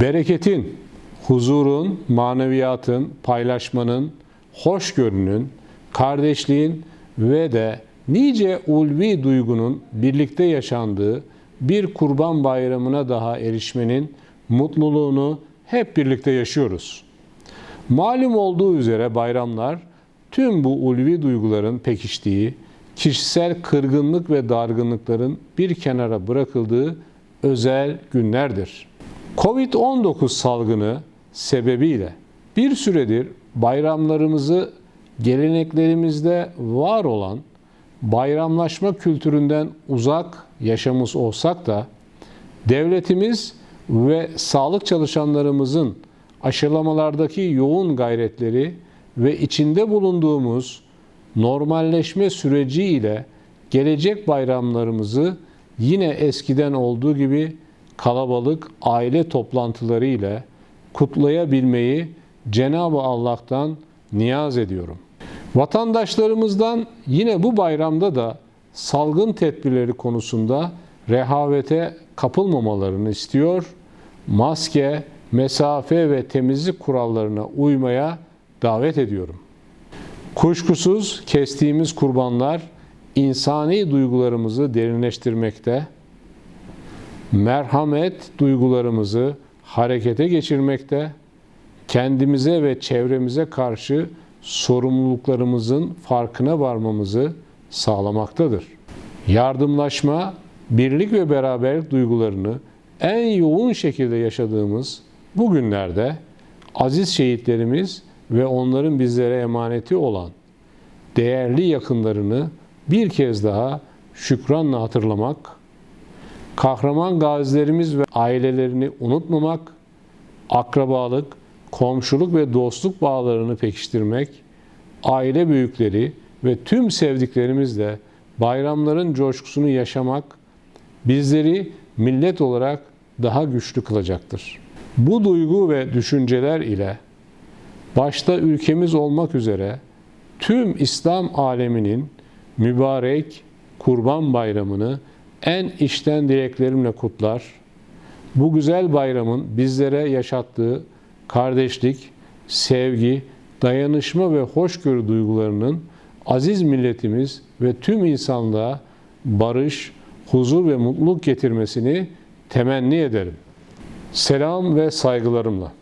Bereketin, huzurun, maneviyatın, paylaşmanın, hoşgörünün, kardeşliğin ve de nice ulvi duygunun birlikte yaşandığı bir kurban bayramına daha erişmenin mutluluğunu hep birlikte yaşıyoruz. Malum olduğu üzere bayramlar tüm bu ulvi duyguların pekiştiği, kişisel kırgınlık ve dargınlıkların bir kenara bırakıldığı özel günlerdir. Covid-19 salgını sebebiyle bir süredir bayramlarımızı geleneklerimizde var olan bayramlaşma kültüründen uzak yaşamış olsak da devletimiz ve sağlık çalışanlarımızın aşılamalardaki yoğun gayretleri ve içinde bulunduğumuz normalleşme süreci ile gelecek bayramlarımızı yine eskiden olduğu gibi kalabalık aile toplantıları ile kutlayabilmeyi Cenab-ı Allah'tan niyaz ediyorum. Vatandaşlarımızdan yine bu bayramda da salgın tedbirleri konusunda rehavete kapılmamalarını istiyor. Maske, mesafe ve temizlik kurallarına uymaya davet ediyorum. Kuşkusuz kestiğimiz kurbanlar insani duygularımızı derinleştirmekte, merhamet duygularımızı harekete geçirmekte, kendimize ve çevremize karşı sorumluluklarımızın farkına varmamızı sağlamaktadır. Yardımlaşma, birlik ve beraberlik duygularını en yoğun şekilde yaşadığımız bu günlerde aziz şehitlerimiz ve onların bizlere emaneti olan değerli yakınlarını bir kez daha şükranla hatırlamak, kahraman gazilerimiz ve ailelerini unutmamak, akrabalık, komşuluk ve dostluk bağlarını pekiştirmek, aile büyükleri ve tüm sevdiklerimizle bayramların coşkusunu yaşamak bizleri millet olarak daha güçlü kılacaktır. Bu duygu ve düşünceler ile başta ülkemiz olmak üzere tüm İslam aleminin mübarek Kurban Bayramı'nı en içten dileklerimle kutlar. Bu güzel bayramın bizlere yaşattığı kardeşlik, sevgi, dayanışma ve hoşgörü duygularının aziz milletimiz ve tüm insanlığa barış, huzur ve mutluluk getirmesini temenni ederim. Selam ve saygılarımla.